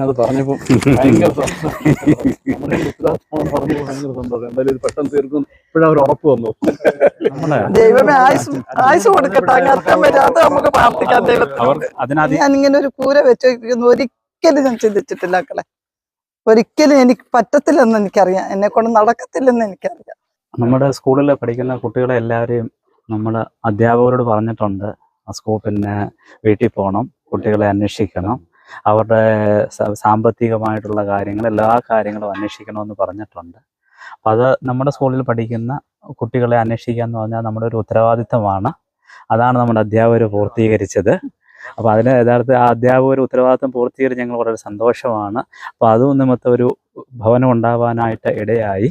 അത് പറഞ്ഞപ്പോ ഭയങ്കര സന്തോഷം. എന്തായാലും ഇത് പെട്ടെന്ന് തീർക്കും. ഇപ്പോഴാ ഒരു ഉറപ്പ് വന്നു. ദൈവമേ ആയുസ് ആയുസ് കൊടുക്കട്ടെ. അങ്ങ് അറ്റം വരാതെ നമുക്ക് പ്രാർത്ഥിക്കാം ദൈവത്തെ ഞാൻ ഇങ്ങനെ ഒരു കൂര വെച്ചിരിക്കുന്നു. ഒരിക്കലും ഞാൻ ചിന്തിച്ചിട്ടില്ല മക്കളെ. ഒരിക്കലും എനിക്ക് പറ്റത്തില്ലെന്ന് എനിക്കറിയാം. എന്നെ കൊണ്ട് നടക്കത്തില്ലെന്ന് എനിക്കറിയാം. നമ്മുടെ സ്കൂളിൽ പഠിക്കുന്ന കുട്ടികളെ എല്ലാവരെയും നമ്മൾ അധ്യാപകരോട് പറഞ്ഞിട്ടുണ്ട്. ആ സ്കൂൾ പിന്നെ വീട്ടിൽ പോകണം. കുട്ടികളെ അന്വേഷിക്കണം. അവരുടെ സാമ്പത്തികമായിട്ടുള്ള കാര്യങ്ങൾ എല്ലാ കാര്യങ്ങളും അന്വേഷിക്കണമെന്ന് പറഞ്ഞിട്ടുണ്ട്. അപ്പം അത് നമ്മുടെ സ്കൂളിൽ പഠിക്കുന്ന കുട്ടികളെ അന്വേഷിക്കുക എന്ന് പറഞ്ഞാൽ നമ്മുടെ ഒരു ഉത്തരവാദിത്തമാണ്. അതാണ് നമ്മുടെ അധ്യാപകർ പൂർത്തീകരിച്ചത്. അപ്പോൾ അതിന് യഥാർത്ഥ ആ അധ്യാപകർ ഉത്തരവാദിത്തം പൂർത്തീകരിച്ച് ഞങ്ങൾ വളരെ സന്തോഷമാണ്. അപ്പോൾ അതും നിമിത്തം ഒരു ഭവനം ഉണ്ടാവാനായിട്ട് ഇടയായി.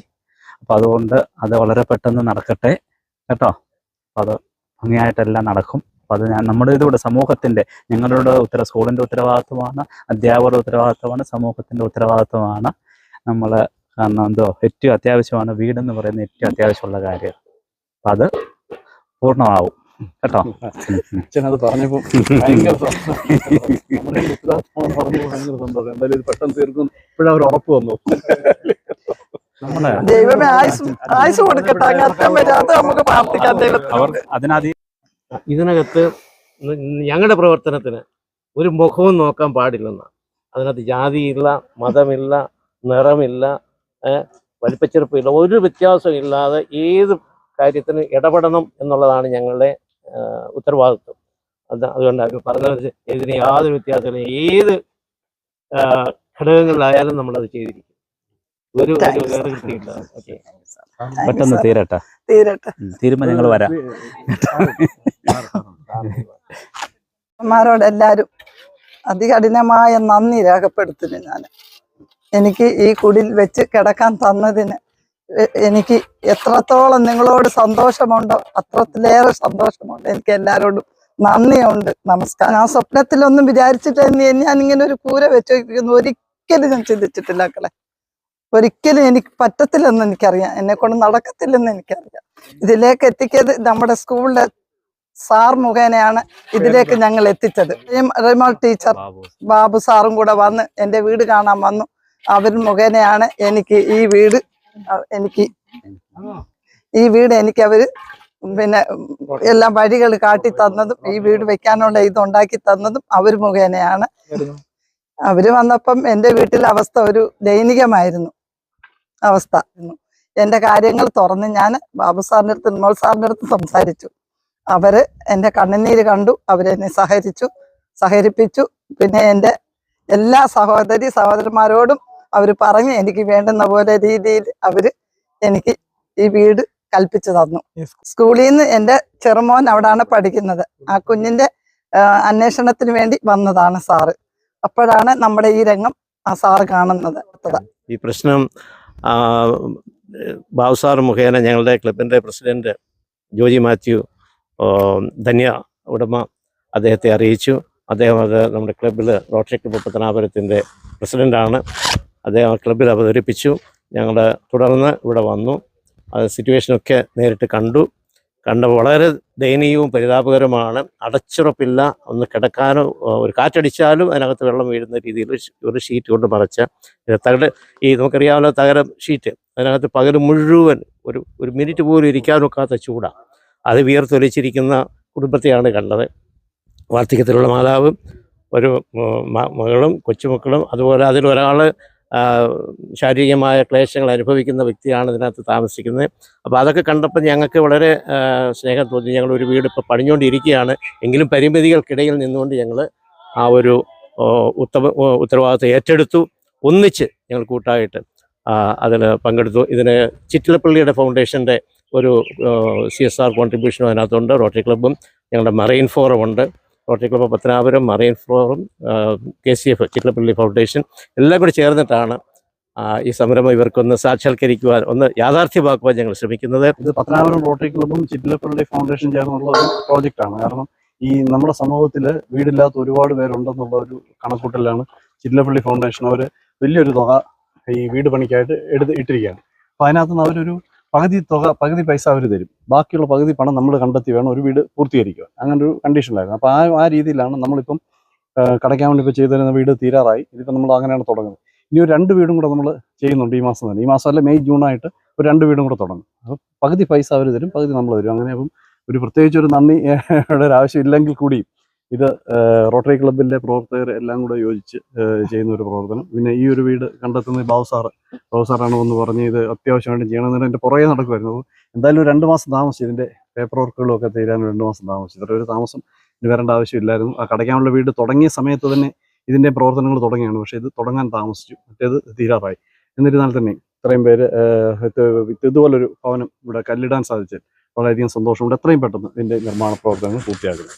അപ്പം അതുകൊണ്ട് അത് വളരെ പെട്ടെന്ന് നടക്കട്ടെ. കേട്ടോ? അപ്പം അത് ഭംഗിയായിട്ടെല്ലാം നടക്കും. അപ്പം അത് ഞാൻ നമ്മുടെ ഇതുകൂടെ സമൂഹത്തിന്റെ ഞങ്ങളുടെ ഉത്തര സ്കൂളിന്റെ ഉത്തരവാദിത്വമാണ് അധ്യാപകരുടെ ഉത്തരവാദിത്വമാണ് സമൂഹത്തിന്റെ ഉത്തരവാദിത്വമാണ്. നമ്മൾ കാരണം എന്തോ ഏറ്റവും അത്യാവശ്യമാണ് വീടെന്ന് പറയുന്ന ഏറ്റവും അത്യാവശ്യമുള്ള കാര്യം. അപ്പം അത് പൂർണമാവും. കേട്ടോ? അച്ഛനത് അത് പറഞ്ഞപ്പോ ഭയങ്കര എന്തായാലും ഇത് പെട്ടെന്ന് തീർക്കും. ഇപ്പോഴാ ഒരു ഉറപ്പ് വന്നു. ദൈവമേ ആയുസ് ആയുസ് കൊടുക്കട്ടെ. അങ്ങനെ വരാതെ നമുക്ക് പ്രാർത്ഥിക്കാൻ അവർ അതിനധി ഇതിനകത്ത് ഞങ്ങളുടെ പ്രവർത്തനത്തിന് ഒരു മുഖവും നോക്കാൻ പാടില്ലെന്നാണ് അതിനകത്ത് ജാതിയില്ല മതമില്ല നിറമില്ല വലിപ്പച്ചെറുപ്പില്ല ഒരു വ്യത്യാസവും ഇല്ലാതെ ഏത് കാര്യത്തിന് ഇടപെടണം എന്നുള്ളതാണ് ഞങ്ങളുടെ ഉത്തരവാദിത്വം. അത് അതുകൊണ്ട് പറഞ്ഞത് ഇതിന് യാതൊരു വ്യത്യാസമില്ല. ഏത് ഘടകങ്ങളിലായാലും നമ്മളത് ചെയ്തിരിക്കും. ഒരു പെട്ടെന്ന് തീരട്ടെ. തീരുമ്പോൾ ഞങ്ങൾ വരാം. അമ്മമാരോട് എല്ലാവരും അതികഠിനമായ നന്ദി രേഖപ്പെടുത്തുന്നു ഞാൻ എനിക്ക് ഈ കുടിൽ വെച്ച് കിടക്കാൻ തന്നതിന് എനിക്ക് എത്രത്തോളം നിങ്ങളോട് സന്തോഷമുണ്ടോ അത്രത്തിലേറെ സന്തോഷമുണ്ട്. എനിക്ക് എല്ലാവരോടും നന്ദിയുണ്ട്. നമസ്കാരം. ആ സ്വപ്നത്തിലൊന്നും വിചാരിച്ചിട്ടില്ല. ഞാൻ ഇങ്ങനെ ഒരു കൂര വെച്ചിരിക്കുന്നു. ഒരിക്കലും ഞാൻ ചിന്തിച്ചിട്ടില്ല മക്കളെ. ഒരിക്കലും എനിക്ക് പറ്റത്തില്ലെന്ന് എനിക്കറിയാം. എന്നെ കൊണ്ട് നടക്കത്തില്ലെന്ന് എനിക്കറിയാം. ഇതിലേക്ക് എത്തിക്കിയത് നമ്മുടെ സ്കൂളിലെ സാർ മുഖേനയാണ് ഇതിലേക്ക് ഞങ്ങൾ എത്തിച്ചത്. റിമ- റിമോൾ ടീച്ചർ ബാബു ബാബു സാറും കൂടെ വന്ന് എന്റെ വീട് കാണാൻ വന്നു. അവർ മുഖേനയാണ് എനിക്ക് ഈ വീട് എനിക്ക് ഈ വീട് എനിക്ക് അവർ പിന്നെ എല്ലാ വഴികൾ കാട്ടി തന്നതും ഈ വീട് വെക്കാനുള്ള ഇത് ഉണ്ടാക്കി തന്നതും അവർ മുഖേനയാണ്. അവർ വന്നപ്പം എന്റെ വീട്ടിലെ അവസ്ഥ ഒരു ദൈനികമായിരുന്നു അവസ്ഥ എന്റെ കാര്യങ്ങൾ തുറന്ന് ഞാൻ ബാബു സാറിന്റെ അടുത്ത് നിർമ്മൽ സാറിന്റെ അടുത്ത് സംസാരിച്ചു. അവർ എന്റെ കണ്ണുനീര് കണ്ടു അവരെന്നെ സഹകരിച്ചു സഹകരിപ്പിച്ചു പിന്നെ എന്റെ എല്ലാ സഹോദരി സഹോദരന്മാരോടും അവർ പറഞ്ഞ് എനിക്ക് വേണ്ടുന്ന പോലെ രീതിയിൽ അവർ എനിക്ക് ഈ വീട് കൽപ്പിച്ചു തന്നു. സ്കൂളിൽ നിന്ന് എന്റെ ചെറുമോൻ അവിടാണ് പഠിക്കുന്നത്. ആ കുഞ്ഞിന്റെ അന്വേഷണത്തിന് വേണ്ടി വന്നതാണ് സാറ്. അപ്പോഴാണ് നമ്മുടെ ഈ രംഗം ആ സാറ് കാണുന്നത്. ഈ പ്രശ്നം ആ, ബാബു മുഖേന ഞങ്ങളുടെ ക്ലബിന്റെ പ്രസിഡന്റ് ജോജി മാത്യു ധന്യ ഉടമ അദ്ദേഹത്തെ അറിയിച്ചു. അദ്ദേഹം അത് നമ്മുടെ ക്ലബിൽ റോട്ടറി ക്ലബ് പത്തനാപുരത്തിന്റെ പ്രസിഡന്റാണ്. അദ്ദേഹം ക്ലബിൽ അവതരിപ്പിച്ചു. ഞങ്ങൾ തുടർന്ന് ഇവിടെ വന്നു. സിറ്റുവേഷനൊക്കെ നേരിട്ട് കണ്ടു. കണ്ട വളരെ ദയനീയവും പരിതാപകരമാണ് അടച്ചുറപ്പില്ല. ഒന്ന് കിടക്കാനോ ഒരു കാറ്റടിച്ചാലും അതിനകത്ത് വെള്ളം വീഴുന്ന രീതിയിൽ ഒരു ഷീറ്റ് കൊണ്ട് മറച്ച തകട് ഈ നമുക്കറിയാവുന്ന തകരം ഷീറ്റ്. അതിനകത്ത് പകൽ മുഴുവൻ ഒരു ഒരു മിനിറ്റ് പോലും ഇരിക്കാൻ ഒക്കാത്ത ചൂടാണ് അത് വിയർത്തൊലിച്ചിരിക്കുന്ന കുടുംബത്തെയാണ് കണ്ടത്. വാർദ്ധക്യത്തിലുള്ള മാതാവും ഒരു മകളും കൊച്ചുമക്കളും അതുപോലെ അതിലൊരാൾ ശാരീരികമായ ക്ലേശങ്ങൾ അനുഭവിക്കുന്ന വ്യക്തിയാണ് ഇതിനകത്ത് താമസിക്കുന്നത്. അപ്പോൾ അതൊക്കെ കണ്ടപ്പോൾ ഞങ്ങൾക്ക് വളരെ സ്നേഹം തോന്നി. ഞങ്ങൾ ഒരു വീട് ഇപ്പോൾ പണിഞ്ഞുകൊണ്ടിരിക്കുകയാണ്. എങ്കിലും പരിമിതികൾക്കിടയിൽ നിന്നുകൊണ്ട് ഞങ്ങൾ ആ ഒരു ഉത്തമ ഉത്തരവാദിത്വം ഏറ്റെടുത്തു. ഒന്നിച്ച് ഞങ്ങൾ കൂട്ടായിട്ട് അതിൽ പങ്കെടുത്തു. ഇതിന് ചിറ്റിലപ്പള്ളിയുടെ ഫൗണ്ടേഷന്റെ ഒരു സി എസ് ആർ കോൺട്രിബ്യൂഷനും അതിനകത്തുണ്ട്. റോട്ടറി ക്ലബ്ബും ഞങ്ങളുടെ മറൈൻ ഫോറം ഉണ്ട്. Rotary club Pathanapuram marine ഫ്ലോറും K C F Chittilappilly foundation എല്ലാം കൂടി ചേർന്നിട്ടാണ് ഈ സംരംഭം ഇവർക്കൊന്ന് സാക്ഷാത്കരിക്കുവാൻ ഒന്ന് യാഥാർത്ഥ്യമാക്കുവാൻ ഞങ്ങൾ ശ്രമിക്കുന്നത്. ഇത് പത്തനാപുരം റോട്ടറി ക്ലബ്ബും ചിറ്റലപ്പള്ളി ഫൗണ്ടേഷൻ ചേർന്നുള്ള ഒരു പ്രോജക്റ്റാണ്. കാരണം ഈ നമ്മുടെ സമൂഹത്തിൽ വീടില്ലാത്ത ഒരുപാട് പേരുണ്ടെന്നുള്ള ഒരു കണക്കൂട്ടലാണ് ചിറ്റലപ്പള്ളി ഫൗണ്ടേഷൻ അവർ വലിയൊരു തുക ഈ വീട് പണിക്കായിട്ട് എടുത്ത് ഇട്ടിരിക്കുകയാണ്. അപ്പോൾ അതിനകത്ത് നിന്ന് അവരൊരു പകുതി തുക പകുതി പൈസ അവർ തരും. ബാക്കിയുള്ള പകുതി പണം നമ്മൾ കണ്ടെത്തി വേണം ഒരു വീട് പൂർത്തീകരിക്കുക അങ്ങനെ ഒരു കണ്ടീഷനിലായിരുന്നു. അപ്പോൾ ആ ആ രീതിയിലാണ് നമ്മളിപ്പം കടയ്ക്കാൻ വേണ്ടി ഇപ്പോൾ ചെയ്തു തരുന്ന വീട് തീരാറായി. ഇതിപ്പോൾ നമ്മൾ അങ്ങനെയാണ് തുടങ്ങുന്നത്. ഇനി ഒരു രണ്ട് വീടും കൂടെ നമ്മൾ ചെയ്യുന്നുണ്ട് ഈ മാസം തന്നെ. ഈ മാസം അല്ല മെയ് ജൂൺ ആയിട്ട് ഒരു രണ്ട് വീടും കൂടെ തുടങ്ങും. അപ്പോൾ പകുതി പൈസ അവർ തരും പകുതി നമ്മൾ തരും. അങ്ങനെ അപ്പം ഒരു പ്രത്യേകിച്ച് ഒരു നന്ദി ഒരു ആവശ്യമില്ലെങ്കിൽ കൂടിയും ഇത് റോട്ടറി ക്ലബിലെ പ്രവർത്തകർ എല്ലാം കൂടെ യോജിച്ച് ചെയ്യുന്ന ഒരു പ്രവർത്തനം. പിന്നെ ഈ ഒരു വീട് കണ്ടെത്തുന്നത് ബാബു സാറ്. ബാബു സാറാണ് പറഞ്ഞ് ഇത് അത്യാവശ്യമായിട്ട് ചെയ്യണമെന്ന് എന്റെ പുറകെ നടക്കുമായിരുന്നു എന്തായാലും രണ്ട് മാസം താമസിച്ചു. ഇതിന്റെ പേപ്പർ വർക്കുകളും ഒക്കെ തീരാൻ രണ്ട് മാസം താമസിച്ചു. ഇത്ര ഒരു താമസം ഇനി വരേണ്ട ആവശ്യമില്ലായിരുന്നു. ആ കടയ്ക്കാനുള്ള വീട് തുടങ്ങിയ സമയത്ത് തന്നെ ഇതിന്റെ പ്രവർത്തനങ്ങൾ തുടങ്ങിയാണ്. പക്ഷേ ഇത് തുടങ്ങാൻ താമസിച്ചു. മറ്റേത് തീരാറായി. എന്നിരുന്നാൽ തന്നെ ഇത്രയും പേര് ഇതുപോലൊരു ഭവനം ഇവിടെ കല്ലിടാൻ സാധിച്ചത് വളരെയധികം സന്തോഷമുണ്ട്. എത്രയും പെട്ടെന്ന് ഇതിന്റെ നിർമ്മാണ പ്രവർത്തനങ്ങൾ പൂർത്തിയാക്കുന്നു